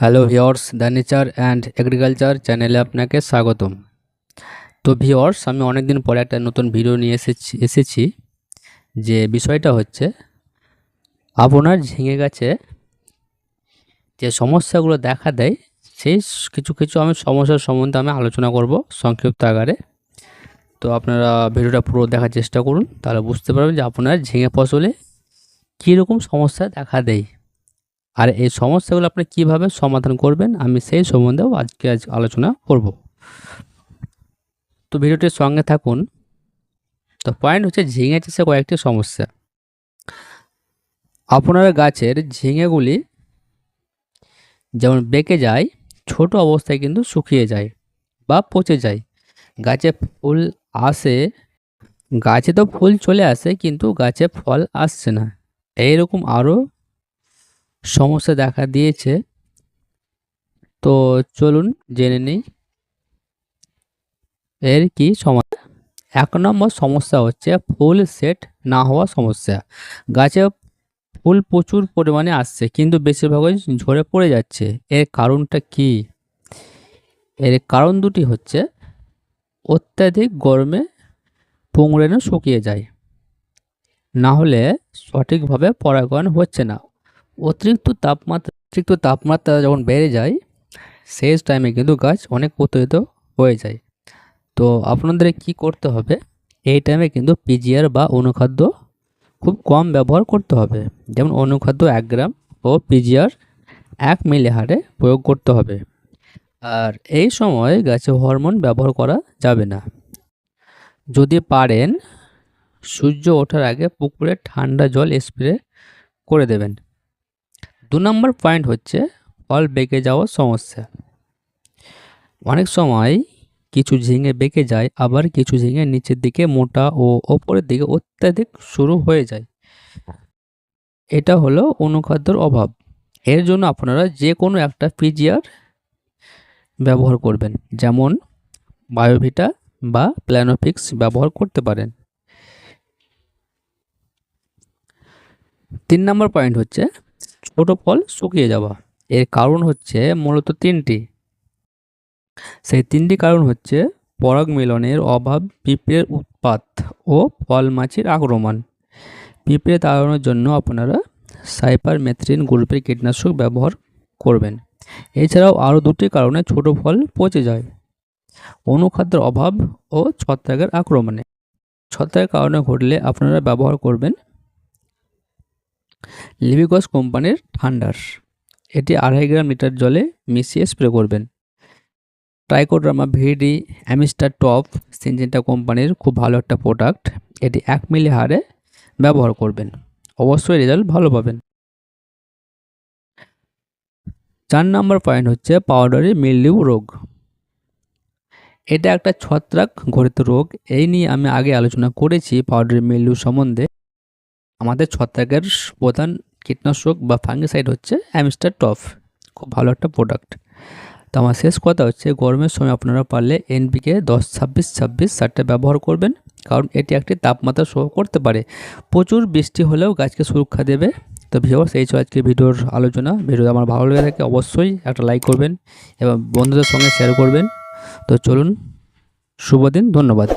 Hello viewers the nature and agriculture চ্যানেলে আপনাকে স্বাগতম। তো ভিওর্স আমি অনেক দিন পরে একটা নতুন ভিডিও নিয়ে এসেছি এসেছি, যে বিষয়টা হচ্ছে আপনার ঝিঙে গাছে যে সমস্যাগুলো দেখা দেয় সেই কিছু কিছু আমি সমস্যার সম্বন্ধে আমি আলোচনা করব সংক্ষিপ্ত আকারে। তো আপনারা ভিডিওটা পুরো দেখার চেষ্টা করুন, তাহলে বুঝতে পারবেন যে আপনার ঝিঙে ফসলে কীরকম সমস্যা দেখা দেয়। আর এই সমস্যাগুলো আপনি কীভাবে সমাধান করবেন, আমি সেই সম্বন্ধেও আজকে আজ আলোচনা করব। তো ভিডিওটির সঙ্গে থাকুন। তো পয়েন্ট হচ্ছে ঝিঙে চাষে কয়েকটি সমস্যা। আপনার গাছের ঝিঙেগুলি যেমন বেঁকে যায়, ছোট অবস্থায় কিন্তু শুকিয়ে যায় বা পচে যায়। গাছে ফুল আসে, গাছে তো ফুল চলে আসে, কিন্তু গাছে ফল আসছে না। এইরকম আরও সমস্যা দেখা দিয়েছে। তো চলুন জেনে নিই এর কি সমস্যা এক নম্বর সমস্যা হচ্ছে ফুল সেট না হওয়া সমস্যা। গাছে ফুল প্রচুর পরিমাণে আসছে, কিন্তু বেশিরভাগই ঝরে পড়ে যাচ্ছে। এর কারণটা কি? এর কারণ দুটি হচ্ছে, অত্যাধিক গরমে পুংরেণু শুকিয়ে যায়। না হলে সঠিকভাবে পরাগায়ন হচ্ছে না। অতিরিক্ত তাপমাত্রা অতিরিক্ত তাপমাত্রা যখন বেড়ে যায়, শেষ টাইমে কিন্তু গাছ অনেক উত্তেজিত হয়ে যায়। তো আপনাদের কি করতে হবে? এই টাইমে কিন্তু পিজিআর বা অনুখাদ্য খুব কম ব্যবহার করতে হবে। যেমন অনুখাদ্য এক গ্রাম ও পিজিআর এক মিলি হারে প্রয়োগ করতে হবে। আর এই সময় গাছে হরমোন ব্যবহার করা যাবে না। যদি পারেন, সূর্য ওঠার আগে পুকুরে ঠান্ডা জল স্প্রে করে দেবেন। দু নম্বর পয়েন্ট হচ্ছে ফল বেঁকে যাওয়ার সমস্যা। অনেক সময় কিছু ঝিঙে বেঁকে যায়, আবার কিছু ঝিঙে নিচের দিকে মোটা ও ওপরের দিকে অত্যাধিক শুরু হয়ে যায়। এটা হলো অনুখাদ্যর অভাব। এর জন্য আপনারা যে কোনো একটা পিজিআর ব্যবহার করবেন, যেমন বায়োভিটা বা প্ল্যানোফিক্স ব্যবহার করতে পারেন। তিন নম্বর পয়েন্ট হচ্ছে ছোট ফল শুকিয়ে যাওয়া। এর কারণ হচ্ছে মূলত তিনটি। সেই তিনটি কারণ হচ্ছে পরাগ মিলনের অভাব, পিঁপড়ের উৎপাত ও ফল মাছির আক্রমণ। পিঁপড়ে তাড়ানোর জন্য আপনারা সাইপার মেথ্রিন গ্রুপের কীটনাশক ব্যবহার করবেন। এছাড়াও আরও দুটি কারণে ছোট ফল পচে যায়। অনুখাদ্যের অভাব ও ছত্রাকের আক্রমণে। ছত্রাকের কারণে ঘটলে আপনারা ব্যবহার করবেন লিভিগস কোম্পানির ঠান্ডার এটি আড়াই গ্রাম লিটার জলে মিশিয়ে স্প্রে করবেন। ট্রাইকোড্রামা ভিডি অ্যামিস্টার টপ সিনজেন্টা কোম্পানির খুব ভালো একটা প্রোডাক্ট। এটি এক মিলি হারে ব্যবহার করবেন। অবশ্যই রেজাল্ট ভালো পাবেন। চার নম্বর পয়েন্ট হচ্ছে পাউডারি মিলডিউ রোগ। এটা একটা ছত্রাক ঘটিত রোগ। এই নিয়ে আমি আগে আলোচনা করেছি পাউডারি মিলডিউ সম্বন্ধে। আমাদের ছত্রাকের প্রধান কীটনাশক বা ফাঙ্গিসাইড হচ্ছে অ্যামিস্টার টপ খুব ভালো একটা প্রোডাক্ট তো আমার শেষ কথা হচ্ছে, গরমের সময় আপনারা পারলে এনপিকে দশ ছাব্বিশ ছাব্বিশ সারটা ব্যবহার করবেন, কারণ এটি একটি তাপমাত্রা সহ করতে পারে। প্রচুর বৃষ্টি হলেও গাছকে সুরক্ষা দেবে। তো ভিওর্স এই ছিল আজকে ভিডিওর আলোচনা। ভিডিও আমার ভালো লেগে থাকে অবশ্যই একটা লাইক করবেন এবং বন্ধুদের সঙ্গে শেয়ার করবেন। তো চলুন, শুভ দিন, ধন্যবাদ।